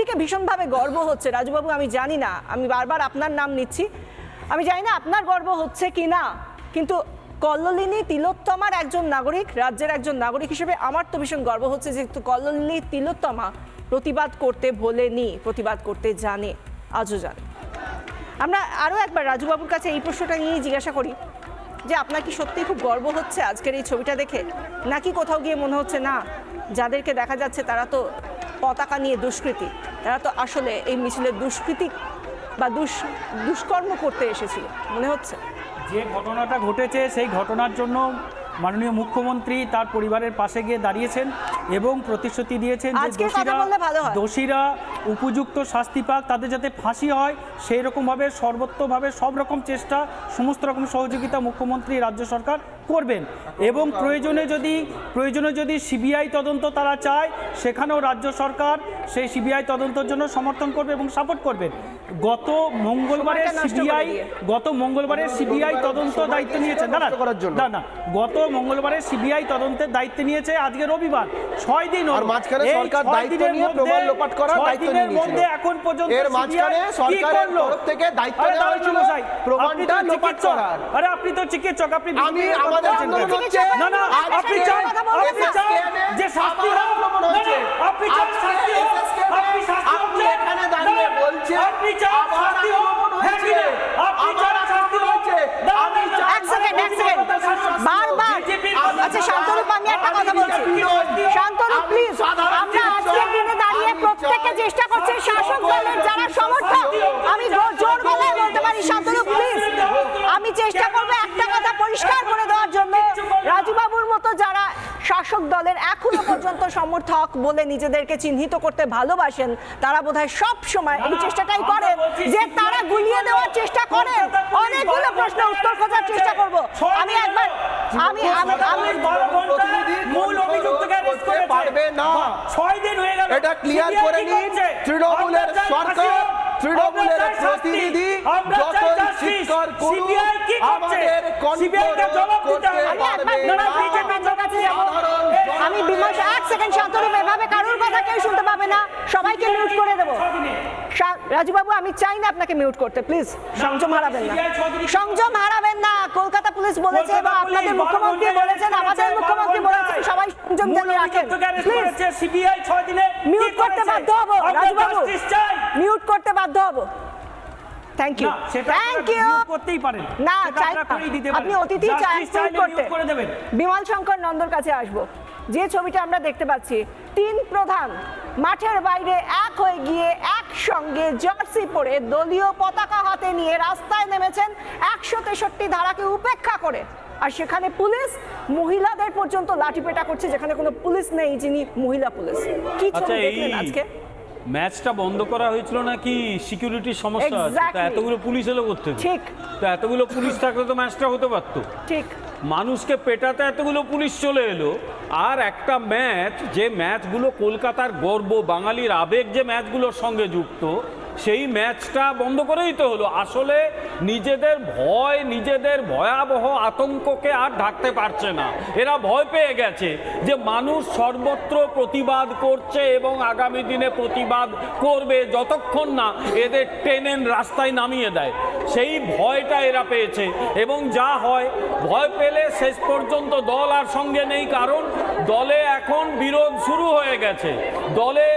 একদিকে ভীষণভাবে গর্ব হচ্ছে। রাজুবাবু, আমি জানি না, আমি বারবার আপনার নাম নিচ্ছি। আমি জানি না আপনার গর্ব হচ্ছে কি না, কিন্তু কল্লোলিনী তিলোত্তমার একজন নাগরিক, রাজ্যের একজন নাগরিক হিসেবে আমার তো ভীষণ গর্ব হচ্ছে যেহেতু কল্লোলিনী তিলোত্তমা প্রতিবাদ করতে ভোলেনি, প্রতিবাদ করতে জানে, আজও জানে। আমরা আরও একবার রাজুবাবুর কাছে এই প্রশ্নটা নিয়েই জিজ্ঞাসা করি যে আপনার কি সত্যিই খুব গর্ব হচ্ছে আজকের এই ছবিটা দেখে? নাকি কোথাও গিয়ে মনে হচ্ছে, না, যাদেরকে দেখা যাচ্ছে তারা তো পতাকা নিয়ে দুষ্কৃতী। তারা তো আসলে এই মিছিলের দুষ্কৃতি বা দুষ দুষ্কর্ম করতে এসেছিল মনে হচ্ছে যে ঘটনাটা ঘটেছে সেই ঘটনার জন্য মাননীয় মুখ্যমন্ত্রী তার পরিবারের পাশে গিয়ে দাঁড়িয়েছেন এবং প্রতিশ্রুতি দিয়েছেন যে হয়। দোষীরা উপযুক্ত শাস্তি পাক তাদের যাতে ফাঁসি হয় সেই রকমভাবে সর্বত্রভাবে সব রকম চেষ্টা সমস্ত রকম সহযোগিতা মুখ্যমন্ত্রী রাজ্য সরকার করবেন এবং প্রয়োজনে যদি প্রয়োজনে যদি সিবিআই তদন্ত তারা চায় সেখানেও রাজ্য সরকার সেই সিবিআই তদন্তের জন্য সমর্থন করবে এবং সাপোর্ট করবেন গত মঙ্গলবারে সিবিআই গত মঙ্গলবারে সিবিআই তদন্ত দায়িত্ব নিয়েছে দাঁড়া করার জন্য। না না গত মঙ্গলবারে সিবিআই তদন্তের দায়িত্ব নিয়েছে আজকে রবিবার ছয় দিন। আর মাঝখানে সরকার দায়িত্ব নিয়ে প্রমাণ লোপাট করার দায়িত্ব দিনের নিয়ে নিয়েছিল। মধ্যে এখন পর্যন্ত এর মাঝখানে সরকারের? তরফ থেকে দায়িত্ব নেওয়া হয়েছিল প্রমাণটা লোপাট করার। আরে আপনি তো চিকিৎসক আপনি আমি আমাদের আন্দোলন হচ্ছে না না আপনি চান আপনি চান যে শাস্তি হোক। আপনি চান শাস্তি হোক আপনি এখানে দাঁড়িয়ে বলছেন আপনি চান শাস্তি হোক দলের এখনও পর্যন্ত সমর্থক বলে নিজেদেরকে চিহ্নিত করতে ভালোবাসেন তারা বোধহয় সব সময় এই চেষ্টাটাই করেন যে তারা গুলিয়ে দেওয়ার চেষ্টা করেন অনেকগুলো প্রশ্ন উত্তর খোঁজার চেষ্টা করব। আমি একবার আমি আমি আমি মূল অভিযুক্তকে পারবে না। ছয় দিন হয়ে গেল। এটা ক্লিয়ার করে নিন তৃণমূলের সরকার তৃণমূলের প্রতিনিধি যতই চিৎকার করুন CBI কি করছে? আমাদের CBI কে জবাব দিতে করতে হবে। আমি একবার পারবে না। আমি এক সেকেন্ড শান্তরূপ এভাবে কারোর কথা কেউ শুনতে পাবে না। সবাইকে মিউট করে দেবো। রাজুবাবু আমি চাই না আপনাকে মিউট করতে প্লিজ সংযম হারাবেন না। সংযম হারাবেন না। কলকাতা পুলিশ বলেছে এবং আপনাদের মুখ্যমন্ত্রী বলেছেন আমাদের মুখ্যমন্ত্রী বলেছেন সবাই সংযম জানিয়ে রাখেন। প্লিজ সিবিআই দিনে। মিউট করতে বাধ্য হব রাজুবাবু। মিউট করতে বাধ্য হব। থ্যাংক ইউ থ্যাংক ইউ করতেই পারেন। না চাই। আপনি অতিথি চাই করতে। করে দেবেন। বিমল শঙ্কর নন্দর কাছে আসব। যে ছবিটা আমরা দেখতে পাচ্ছি তিন প্রধান মাঠের বাইরে এক হয়ে গিয়ে একসঙ্গে জার্সি পরে দলীয় পতাকা হাতে নিয়ে রাস্তায় নেমেছেন একশো তেষট্টি ধারাকে উপেক্ষা করে। আর সেখানে পুলিশ মহিলাদের পর্যন্ত লাঠিপেটা করছে যেখানে কোনো পুলিশ নেই যিনি মহিলা পুলিশ। কি আচ্ছা ছবি দেখলেন আজকে? ম্যাচটা বন্ধ করা হয়েছিল নাকি সিকিউরিটির সমস্যা আছে? তা এতগুলো পুলিশ এলো করতে ঠিক। তো এতগুলো পুলিশ থাকলে তো ম্যাচটা হতে পারত। ঠিক। মানুষকে পেটাতে এতগুলো পুলিশ চলে এলো আর একটা ম্যাচ যে ম্যাচগুলো কলকাতার গর্ব বাঙালির আবেগ যে ম্যাচগুলোর সঙ্গে যুক্ত সেই ম্যাচটা বন্ধ করেই তো হলো। আসলে নিজেদের ভয়, নিজেদের ভয়াবহ আতঙ্ককে আর ঢাকতে পারছে না। এরা ভয় পেয়ে গেছে যে মানুষ সর্বত্র প্রতিবাদ করছে এবং আগামী দিনে প্রতিবাদ করবে যতক্ষণ না এদের টেনেন রাস্তায় নামিয়ে দেয়। সেই ভয়টা এরা পেয়েছে এবং যা হয়, ভয় পেলে শেষ পর্যন্ত দল আর সঙ্গে নেই, কারণ দলে এখন বিরোধ শুরু হয়ে গেছে। দলে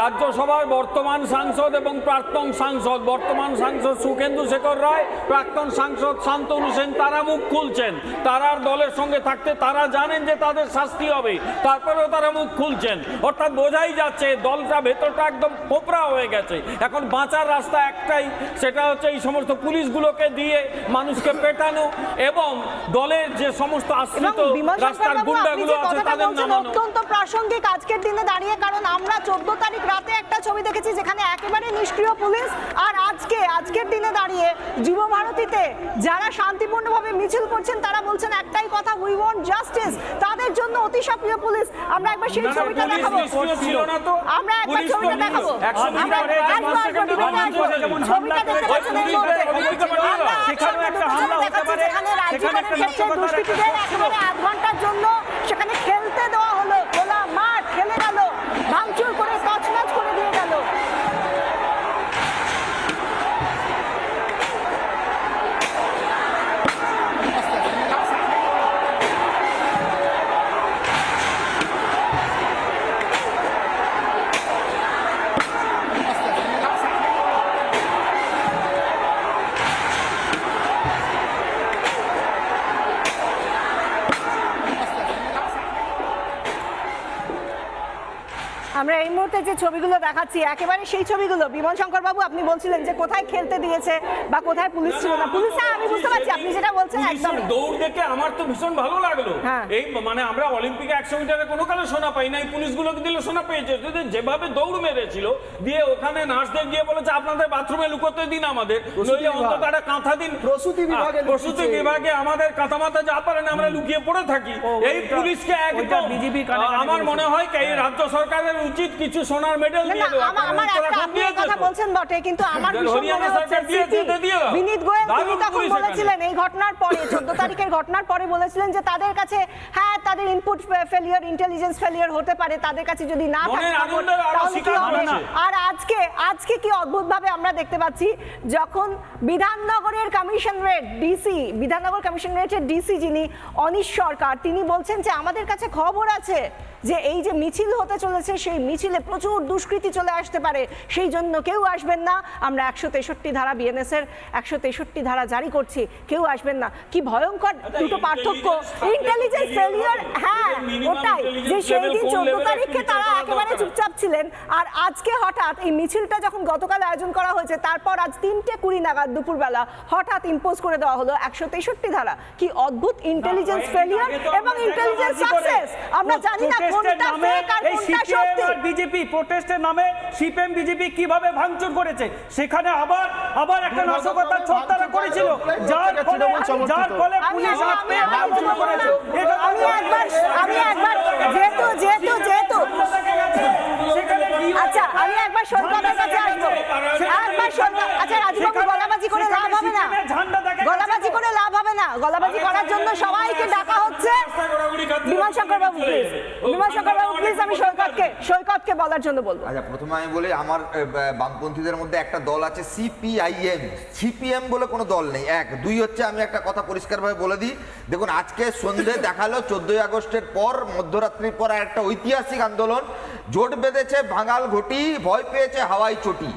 রাজ্যসভার বর্তমান সাংসদ এবং প্রাক্তন সাংসদ। বর্তমান সাংসদ সুখেন্দু শেখর রায় প্রাক্তন সাংসদ শান্তনু সেন তারা মুখ খুলছেন। তারা আর দলের সঙ্গে থাকতে তারা জানেন যে তাদের শাস্তি হবে। তারপরেও তারা মুখ খুলছেন। অর্থাৎ বোঝাই যাচ্ছে দলটা ভেতরটা একদম পোপরা হয়ে গেছে। এখন বাঁচার রাস্তা একটাই সেটা হচ্ছে এই সমস্ত পুলিশগুলোকে দিয়ে মানুষকে পেটানো এবং দলের যে সমস্ত আশ্রিত রাস্তার গুন্ডাগুলো আছে তাদের অত্যন্ত প্রাসঙ্গিক আজকের দিনে দাঁড়িয়ে কারণ আমরা চোদ্দ তারিখ রাতে একটা ছবি দেখেছি যেখানে একেবারে নিষ্ক্রিয় পুলিশ আর আজকে আজকের দিনে দাঁড়িয়ে যুব ভারতীতে যারা শান্তিপূর্ণভাবে মিছিল করছেন তারা বলছেন একটাই কথা উই ওয়ান্ট জাস্টিস তাদের জন্য অতি সক্রিয় পুলিশ। আমরা একবার সেই ছবিটা দেখাবো। আমরা একবার ছবিটা। দেখাবো। আমরা ছবিটা দেখতে পাচ্ছেন এই মুহূর্তে। আমরা সেখানে রাজ্যপালের ক্ষেত্রে দুষ্কৃতীদের একেবারে আধ ঘণ্টার জন্য মুহূর্তে যে ছবিগুলো দেখাচ্ছি একেবারে সেই ছবিগুলো। বিমল শঙ্কর বাবু আপনি বলছিলেন যে কোথায় খেলতে দিয়েছে বা কোথায় পুলিশ ছিল না। পুলিশ হ্যাঁ, আমি বুঝতে পারছি আপনি যেটা বলছেন একদম দৌড় দেখে আমার তো ভীষণ ভালো লাগল। হ্যাঁ। এই মানে আমরা অলিম্পিকে একশো মিটারে কোনো কালে সোনা পাই নাই পুলিশগুলোকে দিলে সোনা পেয়েছে। যদি যেভাবে দৌড় মেরেছিল দিয়ে ওখানে নার্সদের গিয়ে বলেছে আপনাদের বাথরুমে লুকোতে দিন আমাদের নইলে অন্তত একটা কাঁথা দিন। প্রসূতি বিভাগে প্রসূতি বিভাগে আমাদের কাঁথা মাথা যা পারে না আমরা লুকিয়ে পড়ে থাকি। এই পুলিশকে একদম আমার মনে হয় কি এই রাজ্য সরকারের উচিত কিছু সোনার মেডেল দিয়ে দেওয়া। আমার আমার একটা আপনি কথা বলছেন বটে কিন্তু আমার হরিয়ানা হচ্ছে সরকার দিয়েছে, দাও। বিনীত গোয়েল তিনি তখন বলেছিলেন এই ঘটনার পরে চোদ্দ তারিখের ঘটনার পরে বলেছিলেন যে তাদের কাছে হ্যাঁ তাদের ইনপুট ফেলিয়ার ইন্টেলিজেন্স ফেলিয়ার হতে পারে তাদের কাছে যদি না থাকে আরও আজকে আজকে কি অদ্ভুতভাবে আমরা দেখতে পাচ্ছি যখন বিধাননগরের কমিশনারেট ডিসি বিধাননগর কমিশনারেটের ডিসি যিনি অনিশ সরকার তিনি বলছেন যে আমাদের কাছে খবর আছে যে এই যে মিছিল হতে চলেছে সেই মিছিলে প্রচুর দুষ্কৃতি চলে আসতে পারে। সেই জন্য কেউ আসবেন না। আমরা একশো তেষট্টি ধারা বিএনএস এর একশো তেষট্টি ধারা জারি করছি। কেউ আসবেন না। কি ভয়ঙ্কর আচ্ছা, দুটো পার্থক্য। ইন্টেলিজেন্স ফেলিয়ার হ্যাঁ ওটাই। যে সেই দিন চোদ্দ তারিখে তারা একেবারে চুপচাপ ছিলেন। আর আজকে হঠাৎ এই মিছিলটা যখন গতকাল আয়োজন করা হয়েছে তারপর আজ তিনটে কুড়ি নাগাদ দুপুরবেলা হঠাৎ ইম্পোজ করে দেওয়া হলো একশো তেষট্টি ধারা। কি অদ্ভুত ইন্টেলিজেন্স ফেলিয়ার এবং ইন্টেলিজেন্স। সাকসেস আমরা জানি না কোনটা ফেক আর কোনটা সত্যি। আর বিজেপি প্রোটেস্টের নামে সিপিএম বিজেপি কীভাবে ভাঙচুর করেছে? সেখানে আবার আবার একটা নাশকতার ছক তারা করেছিল। যার ফলে যার ফলে পুলিশ আটকে ভাঙচুর করেছে। আমি একবার আমি একবার যেহেতু যেহেতু যেহেতু আচ্ছা আমি একবার সৈকতের কাছে আসব একবার সৈকত আচ্ছা রাজুবাবু গলাবাজি করে লাভ হবে না গলাবাজি করে লাভ হবে না গলাবাজি করার জন্য সবাইকে ডাকা হচ্ছে বিমান শঙ্কর বাবু প্লিজ বিমান শঙ্কর বাবু প্লিজ আমি সৈকতকে সৈকতকে বলার জন্য বলব। আচ্ছা প্রথমে আমি বলি আমার বামপন্থীদের মধ্যে একটা দল আছে সিপিআইএম। সিপিএম বলে কোনো দল নেই এক। দুই হচ্ছে আমি একটা কথা পরিষ্কারভাবে বলে দিই। দেখুন আজকে সন্ধে দেখাল চোদ্দই আগস্টের পর মধ্যরাত্রির পর একটা ঐতিহাসিক আন্দোলন। জোট বেঁধেছে ভাঙাল ঘটি ভয় পেয়েছে হাওয়াই চটি।